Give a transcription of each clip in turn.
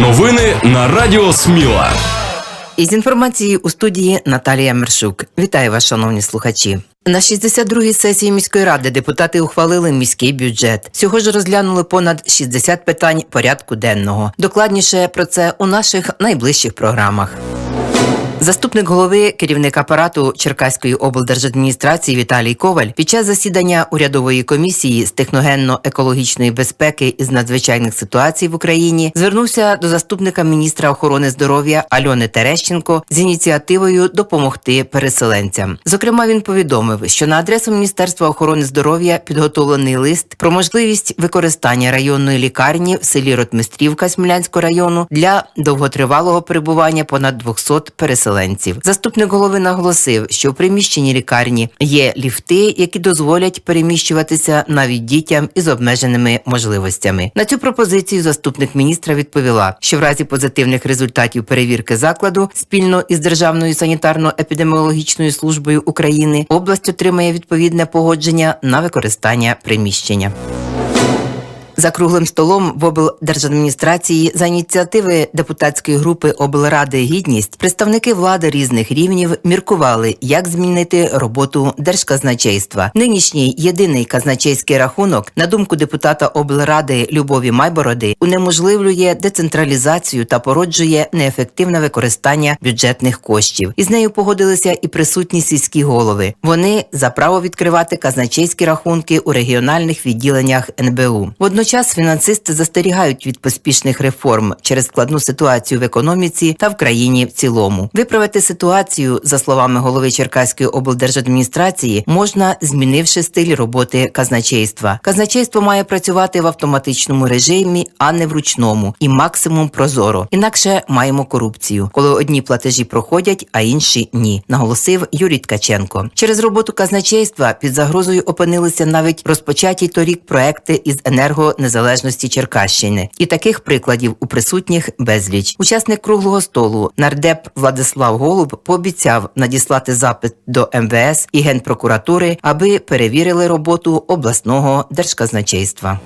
Новини на Радіо Сміла. Із інформації у студії Наталія Мершук. Вітаю вас, шановні слухачі. На 62-й сесії міської ради депутати ухвалили міський бюджет. Всього ж розглянули понад 60 питань порядку денного. Докладніше про це у наших найближчих програмах. Заступник голови керівник апарату Черкаської облдержадміністрації Віталій Коваль під час засідання урядової комісії з техногенно-екологічної безпеки із надзвичайних ситуацій в Україні звернувся до заступника міністра охорони здоров'я Альони Терещенко з ініціативою допомогти переселенцям. Зокрема, він повідомив, що на адресу Міністерства охорони здоров'я підготовлений лист про можливість використання районної лікарні в селі Ротмистрівка Смілянського району для довготривалого перебування понад 200 переселенців. Заступник голови наголосив, що в приміщенні лікарні є ліфти, які дозволять переміщуватися навіть дітям із обмеженими можливостями. На цю пропозицію заступник міністра відповіла, що в разі позитивних результатів перевірки закладу спільно із Державною санітарно-епідеміологічною службою України область отримає відповідне погодження на використання приміщення. За круглим столом в облдержадміністрації за ініціативи депутатської групи облради гідність представники влади різних рівнів міркували, як змінити роботу держказначейства. Нинішній єдиний казначейський рахунок, на думку депутата облради Любові Майбороди, унеможливлює децентралізацію та породжує неефективне використання бюджетних коштів. Із нею погодилися і присутні сільські голови. Вони за право відкривати казначейські рахунки у регіональних відділеннях НБУ. Водночас фінансисти застерігають від поспішних реформ через складну ситуацію в економіці та в країні в цілому. Виправити ситуацію, за словами голови Черкаської облдержадміністрації, можна змінивши стиль роботи казначейства. Казначейство має працювати в автоматичному режимі, а не в ручному, і максимум прозоро. Інакше маємо корупцію, коли одні платежі проходять, а інші ні, наголосив Юрій Ткаченко. Через роботу казначейства під загрозою опинилися навіть розпочаті торік проекти із енергонезалежності Черкащини, і таких прикладів у присутніх безліч. Учасник круглого столу нардеп Владислав Голуб пообіцяв надіслати запит до МВС і Генпрокуратури, аби перевірили роботу обласного держказначейства.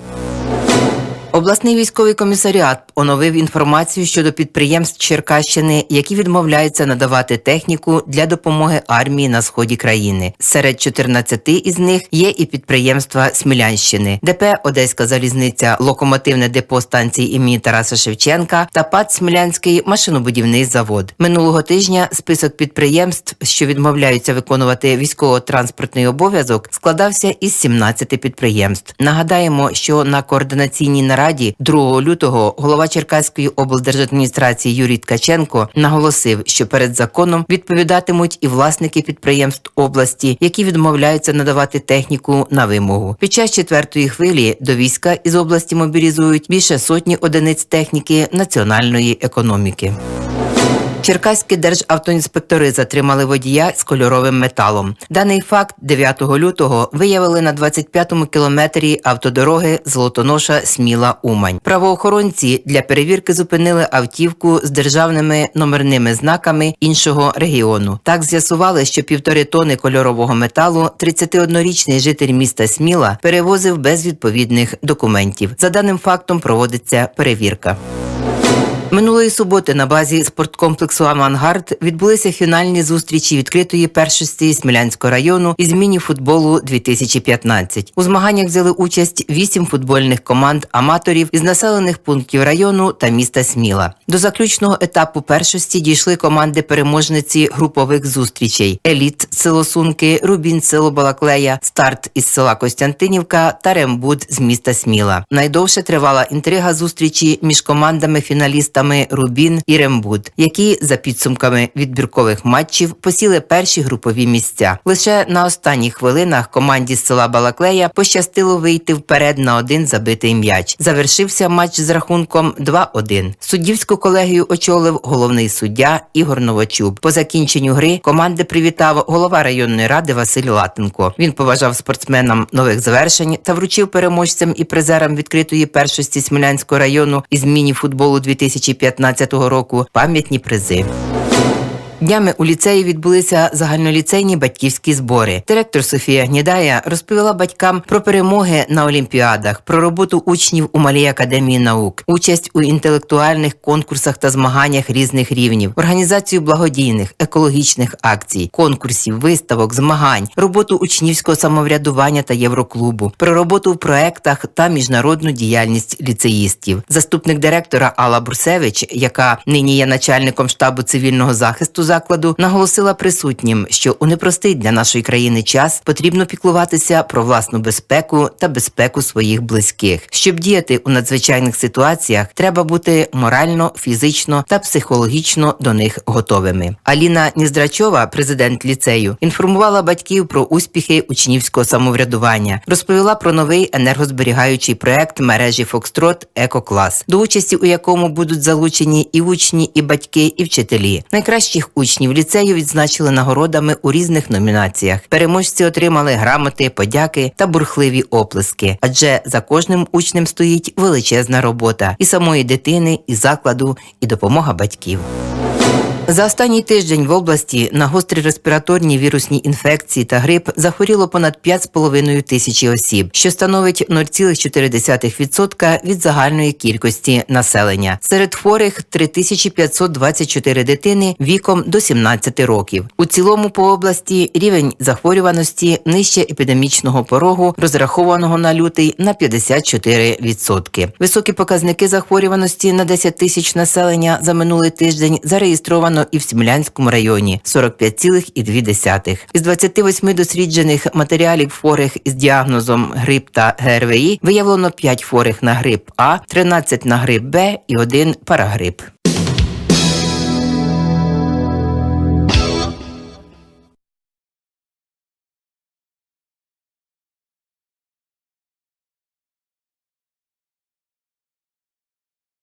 Обласний військовий комісаріат оновив інформацію щодо підприємств Черкащини, які відмовляються надавати техніку для допомоги армії на сході країни. Серед 14 із них є і підприємства Смілянщини, ДП Одеська залізниця, локомотивне депо станції імені Тараса Шевченка та ПАД Смілянський машинобудівний завод. Минулого тижня список підприємств, що відмовляються виконувати військово-транспортний обов'язок, складався із 17 підприємств. Нагадаємо, що на координаційній нараді 2 лютого голова Черкаської облдержадміністрації Юрій Ткаченко наголосив, що перед законом відповідатимуть і власники підприємств області, які відмовляються надавати техніку на вимогу. Під час четвертої хвилі до війська із області мобілізують більше сотні одиниць техніки національної економіки. Черкаські державтоінспектори затримали водія з кольоровим металом. Даний факт 9 лютого виявили на 25-му кілометрі автодороги Золотоноша Сміла Умань. Правоохоронці для перевірки зупинили автівку з державними номерними знаками іншого регіону. Так з'ясували, що півтори тони кольорового металу 31-річний житель міста Сміла перевозив без відповідних документів. За даним фактом проводиться перевірка. Минулої суботи на базі спорткомплексу Авангард відбулися фінальні зустрічі відкритої першості Смілянського району із міні-футболу 2015. У змаганнях взяли участь вісім футбольних команд аматорів із населених пунктів району та міста Сміла. До заключного етапу першості дійшли команди переможниці групових зустрічей: Еліт село Сунки, Рубін село Балаклея, Старт із села Костянтинівка та Рембуд з міста Сміла. Найдовше тривала інтрига зустрічі між командами фіналістів футболістами Рубін і Рембуд, які за підсумками відбіркових матчів посіли перші групові місця. Лише на останніх хвилинах команді з села Балаклея пощастило вийти вперед на один забитий м'яч. Завершився матч з рахунком 2-1. Суддівську колегію очолив головний суддя Ігор Новочуб. По закінченню гри команди привітав голова районної ради Василь Латенко. Він побажав спортсменам нових завершень та вручив переможцям і призерам відкритої першості Смілянського району із міні-футболу 2015 року пам'ятні призи. Днями у ліцеї відбулися загальноліцейні батьківські збори. Директор Софія Гнідая розповіла батькам про перемоги на олімпіадах, про роботу учнів у малій академії наук, участь у інтелектуальних конкурсах та змаганнях різних рівнів, організацію благодійних, екологічних акцій, конкурсів, виставок, змагань, роботу учнівського самоврядування та євроклубу, про роботу в проектах та міжнародну діяльність ліцеїстів. Заступник директора Алла Бурсевич, яка нині є начальником штабу цивільного захисту закладу, наголосила присутнім, що у непростий для нашої країни час потрібно піклуватися про власну безпеку та безпеку своїх близьких. Щоб діяти у надзвичайних ситуаціях, треба бути морально, фізично та психологічно до них готовими. Аліна Ніздрачова, президент ліцею, інформувала батьків про успіхи учнівського самоврядування, розповіла про новий енергозберігаючий проект мережі Фокстрот Екоклас, до участі у якому будуть залучені і учні, і батьки, і вчителі. Найкращих учнів ліцею відзначили нагородами у різних номінаціях. Переможці отримали грамоти, подяки та бурхливі оплески. Адже за кожним учнем стоїть величезна робота і самої дитини, і закладу, і допомога батьків. За останній тиждень в області на гострі респіраторні вірусні інфекції та грип захворіло понад 5,5 тисячі осіб, що становить 0,4% від загальної кількості населення. Серед хворих 3524 дитини віком до 17 років. У цілому по області рівень захворюваності нижче епідемічного порогу, розрахованого на лютий на 54%. Високі показники захворюваності на 10 тисяч населення за минулий тиждень зареєстровано і в Смілянському районі 45,2. Із 28 досліджених матеріалів хворих із діагнозом грип та ГРВІ виявлено 5 хворих на грип А, 13 на грип Б і 1 парагрип.